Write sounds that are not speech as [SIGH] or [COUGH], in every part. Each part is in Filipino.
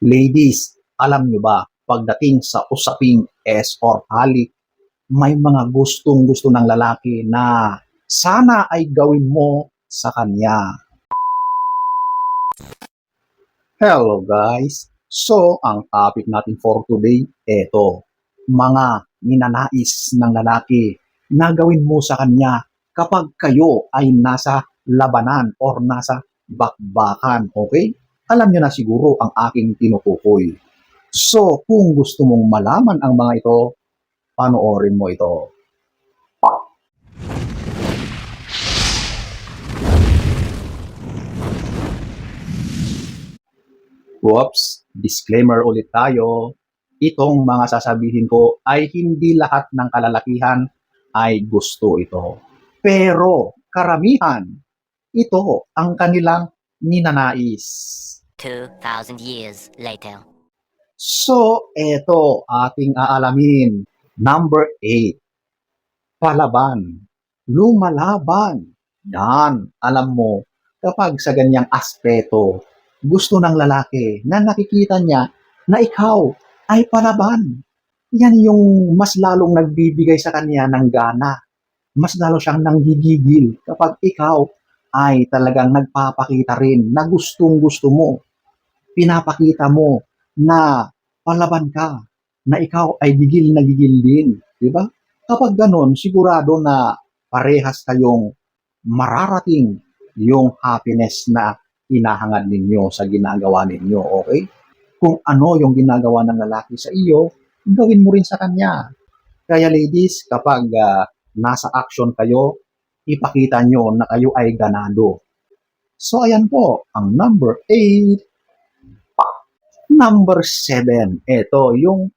Ladies, alam nyo ba, pagdating sa usaping S or halik, may mga gustong gusto ng lalaki na sana ay gawin mo sa kanya. Hello guys! So, ang topic natin for today, eto, mga ninanais ng lalaki na gawin mo sa kanya kapag kayo ay nasa labanan or nasa bakbakan, okay? Alam nyo na siguro ang aking tinutukoy. So, kung gusto mong malaman ang mga ito, panoorin mo ito. Whoops, disclaimer ulit tayo. Itong mga sasabihin ko ay hindi lahat ng kalalakihan ay gusto ito. Pero karamihan, ito ang kanilang ninanais. 2,000 years later. So, eto ating aalamin. Number 8. Palaban. Lumalaban. Yan. Alam mo, kapag sa ganyang aspeto, gusto ng lalaki na nakikita niya na ikaw ay palaban. Yan yung mas lalong nagbibigay sa kanya ng gana. Mas lalo siyang nanggigigil kapag ikaw ay talagang nagpapakita rin na gustong gusto mo. Pinapakita mo na palaban ka, na ikaw ay gigil na gigil din. Di ba? Kapag ganon, sigurado na parehas kayong mararating yung happiness na hinahangad ninyo sa ginagawa ninyo. Okay? Kung ano yung ginagawa ng lalaki sa iyo, gawin mo rin sa kanya. Kaya ladies, kapag ah, nasa action kayo, ipakita nyo na kayo ay ganado. So ayan po, ang number 8. Number 7, ito yung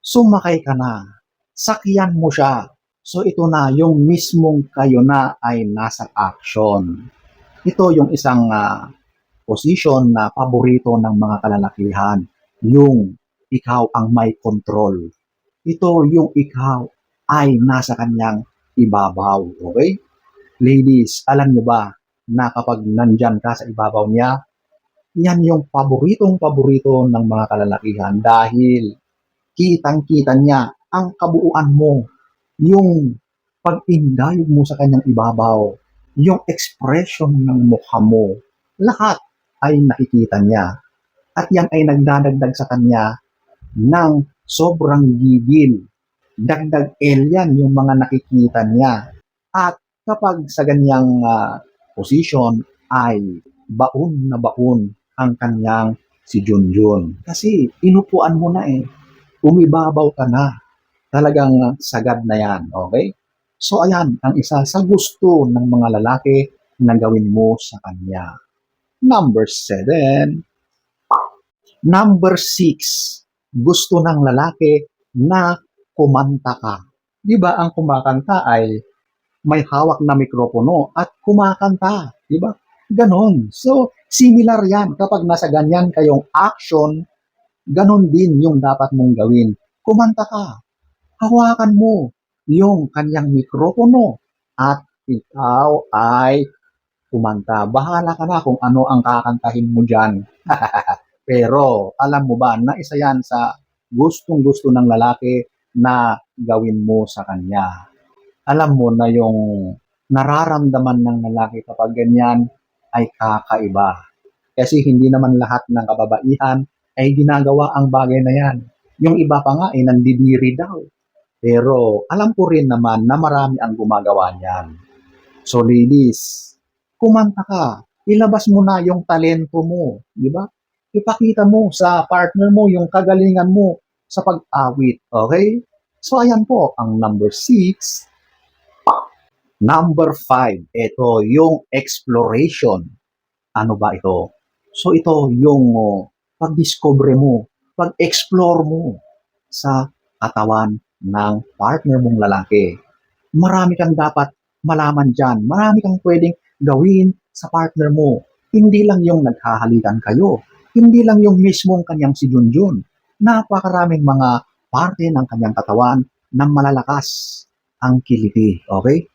sumakay ka na, sakyan mo siya. So ito na yung mismong kayo na ay nasa action. Ito yung isang ah, position na paborito ng mga kalalakihan, yung ikaw ang may control. Ito yung ikaw ay nasa kanyang ibabaw. Okay? Ladies, alam nyo ba na kapag nandyan ka sa ibabaw niya, yan yung paboritong paborito ng mga kalalakihan dahil kitang-kita niya ang kabuuan mo, yung pag-indayog mo sa kanyang ibabaw, yung expression ng mukha mo, lahat ay nakikita niya. At yan ay nagdadagdag sa kanya ng sobrang gigil. Dagdag alien yung mga nakikita niya. At kapag sa ganyang ah, position ay baon na baon ang kanyang si Junjun. Kasi inupuan mo na eh. Umibabaw ka na. Talagang sagad na yan. Okay? So ayan, ang isa sa gusto ng mga lalaki na gawin mo sa kanya. Number seven. Number six. Gusto ng lalaki na kumanta ka. Di ba ang kumakanta ay may hawak na mikropono at kumakanta. Di ba? Ganon. So, similar yan. Kapag nasa ganyan kayong action, ganon din yung dapat mong gawin. Kumanta ka. Hawakan mo yung kanyang mikropono at ikaw ay kumanta. Bahala ka na kung ano ang kakantahin mo dyan. [LAUGHS] Pero alam mo ba na isa yan sa gustong gusto ng lalaki na gawin mo sa kanya. Alam mo na yung nararamdaman ng lalaki kapag ganyan ay kakaiba. Kasi hindi naman lahat ng kababaihan ay ginagawa ang bagay na yan. Yung iba pa nga ay nandidiri daw. Pero alam ko rin naman na marami ang gumagawa niyan. So ladies, kumanta ka. Ilabas mo na yung talento mo. Di ba? Ipakita mo sa partner mo yung kagalingan mo sa pag-awit. Okay? So ayan po, ang number six. Number five, ito yung exploration. Ano ba ito? So ito yung oh, pag-discover mo, pag-explore mo sa katawan ng partner mong lalaki. Marami kang dapat malaman dyan. Marami kang pwedeng gawin sa partner mo. Hindi lang yung naghahalikan kayo. Hindi lang yung mismong kanyang si Junjun. Napakaraming mga parte ng kanyang katawan na malalakas ang kiliti. Okay?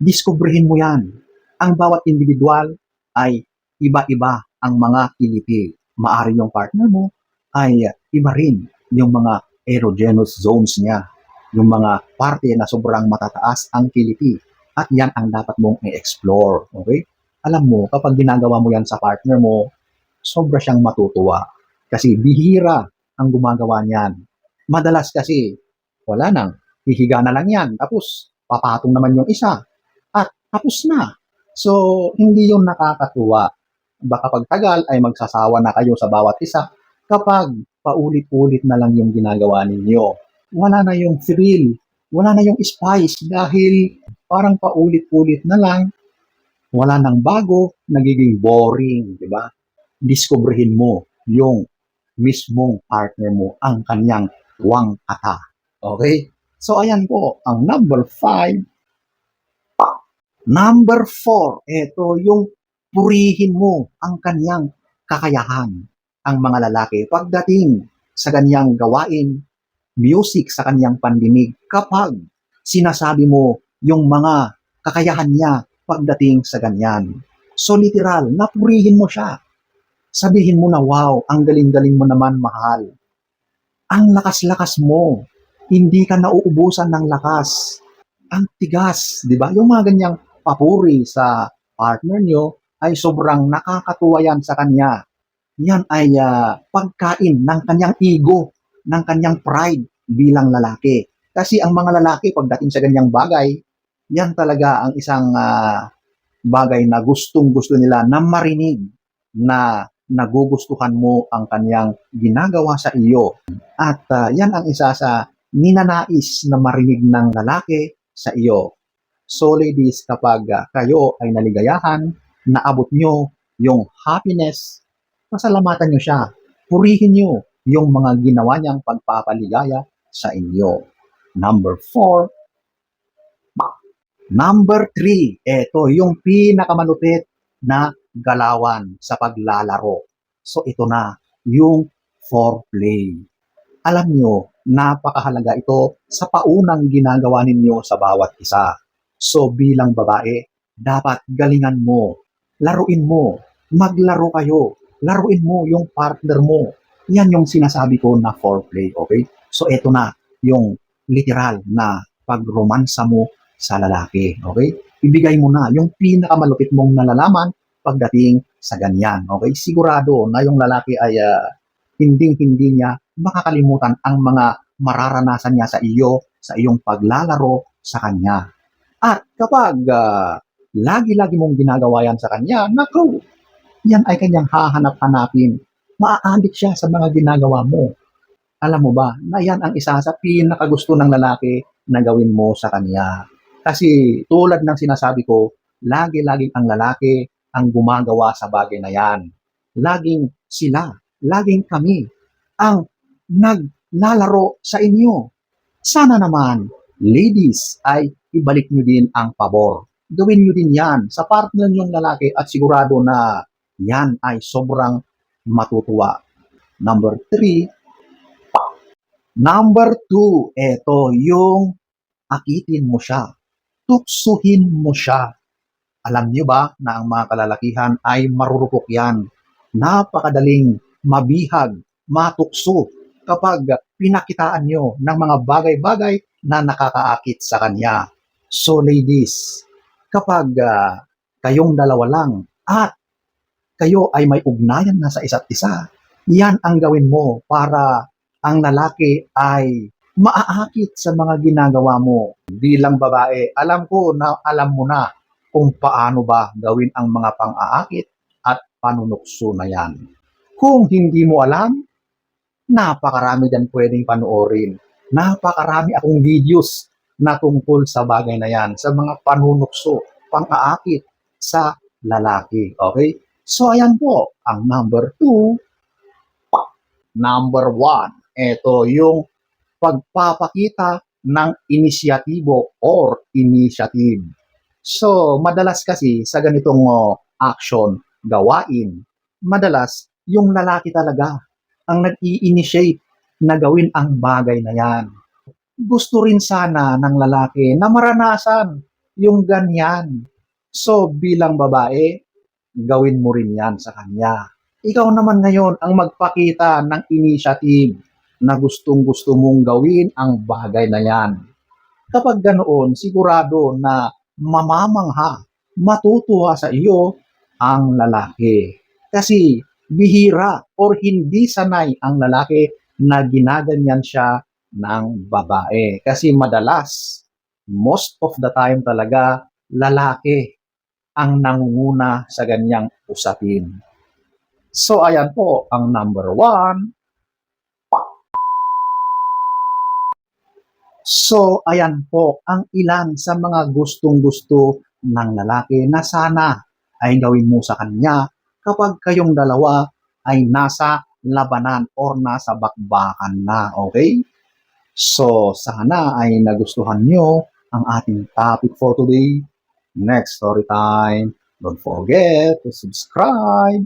Diskubrihin mo yan. Ang bawat individual ay iba-iba ang mga kiliti. Maari yung partner mo ay iba rin yung mga erogenous zones niya, yung mga parte na sobrang matataas ang kiliti. At yan ang dapat mong i-explore. Okay? Alam mo, kapag ginagawa mo yan sa partner mo, sobra siyang matutuwa. Kasi bihira ang gumagawa niyan. Madalas kasi, wala nang, hihiga na lang yan. Tapos, papatong naman yung isa. Tapos na. So, hindi yun nakakatuwa. Baka pagtagal ay magsasawa na kayo sa bawat isa kapag paulit-ulit na lang yung ginagawa ninyo. Wala na yung thrill, wala na yung spice dahil parang paulit-ulit na lang, wala nang bago, nagiging boring, di ba? Diskubrihin mo yung mismong partner mo, ang kanyang wang ata. Okay? So, ayan po, ang number five. Number four, ito yung purihin mo ang kanyang kakayahan. Ang mga lalaki, pagdating sa kanyang gawain, music sa kanyang pandinig, kapag sinasabi mo yung mga kakayahan niya pagdating sa ganyan. So literal, napurihin mo siya. Sabihin mo na, wow, ang galing-galing mo naman, mahal. Ang lakas-lakas mo. Hindi ka nauubusan ng lakas. Ang tigas, di ba? Yung mga ganyang papuri sa partner nyo ay sobrang nakakatuwa yan sa kanya. Yan ay ah, pagkain ng kanyang ego, ng kanyang pride bilang lalaki. Kasi ang mga lalaki, pagdating sa ganyang bagay, yan talaga ang isang ah, bagay na gustong-gusto nila na marinig na nagugustuhan mo ang kanyang ginagawa sa iyo. At ah, yan ang isa sa ninanais na marinig ng lalaki sa iyo. So ladies, kapag ah, kayo ay naligayahan, naabot nyo yung happiness, pasalamatan nyo siya. Purihin nyo yung mga ginawa niyang pagpapaligaya sa inyo. Number four, Number three, ito yung pinakamalupit na galawan sa paglalaro. So ito na, yung foreplay. Alam nyo, napakahalaga ito sa paunang ginagawa ninyo sa bawat isa. So bilang babae, dapat galingan mo, laruin mo, maglaro kayo, laruin mo yung partner mo. Yan yung sinasabi ko na foreplay, okay? So ito na, yung literal na pagromansa mo sa lalaki. Okay? Ibigay mo na yung pinakamalupit mong nalalaman pagdating sa ganyan. Okay? Sigurado na yung lalaki ay ah, hinding-hindi niya makakalimutan ang mga mararanasan niya sa iyo sa iyong paglalaro sa kanya. At kapag ah, lagi-lagi mong ginagawa yan sa kanya, naku, yan ay kanyang hahanap-hanapin. Maaadik siya sa mga ginagawa mo. Alam mo ba na yan ang isa sa pinakagusto ng lalaki na gawin mo sa kanya. Kasi tulad ng sinasabi ko, lagi-laging ang lalaki ang gumagawa sa bagay na yan. Laging sila, laging kami ang naglalaro sa inyo. Sana naman, ladies, ay ibalik nyo din ang pabor. Gawin nyo din yan sa partner nyong lalaki at sigurado na yan ay sobrang matutuwa. Number three, number two, eto yung akitin mo siya tuksuhin mo siya. Alam niyo ba na ang mga kalalakihan ay marurupok yan. Napakadaling mabihag, matukso kapag pinakitaan nyo ng mga bagay-bagay na nakakaakit sa kanya. So ladies, kapag ah, kayong dalawa lang at kayo ay may ugnayan na sa isa't isa, yan ang gawin mo para ang lalaki ay maaakit sa mga ginagawa mo bilang babae. Alam ko na alam mo na kung paano ba gawin ang mga pang-aakit at panunukso na yan. Kung hindi mo alam, napakarami dyan pwedeng panoorin. Napakarami akong videos na tungkol sa bagay na yan, sa mga panunukso, pang-aakit sa lalaki. Okay? So, ayan po, ang number two. Number one, ito yung pagpapakita ng inisyatibo or initiative. So, madalas kasi sa ganitong oh, action, gawain, madalas yung lalaki talaga ang nag-i-initiate na gawin ang bagay na yan. Gusto rin sana ng lalaki na maranasan yung ganyan. So, bilang babae, gawin mo rin yan sa kanya. ikaw naman ngayon ang magpakita ng initiative na gustong gusto mong gawin ang bagay na yan. Kapag ganoon, sigurado na mamamangha, matutuwa sa iyo ang lalaki. Kasi bihira or hindi sanay ang lalaki na ginaganyan siya ng babae. Kasi madalas, most of the time talaga, lalaki ang nangunguna sa ganyang usapin. So, ayan po ang number one. So, ayan po ang ilan sa mga gustong-gusto ng lalaki na sana ay gawin mo sa kanya kapag kayong dalawa ay nasa labanan or nasa bakbakan na, okay? So, sana ay nagustuhan nyo ang ating topic for today. Next story time. Don't forget to subscribe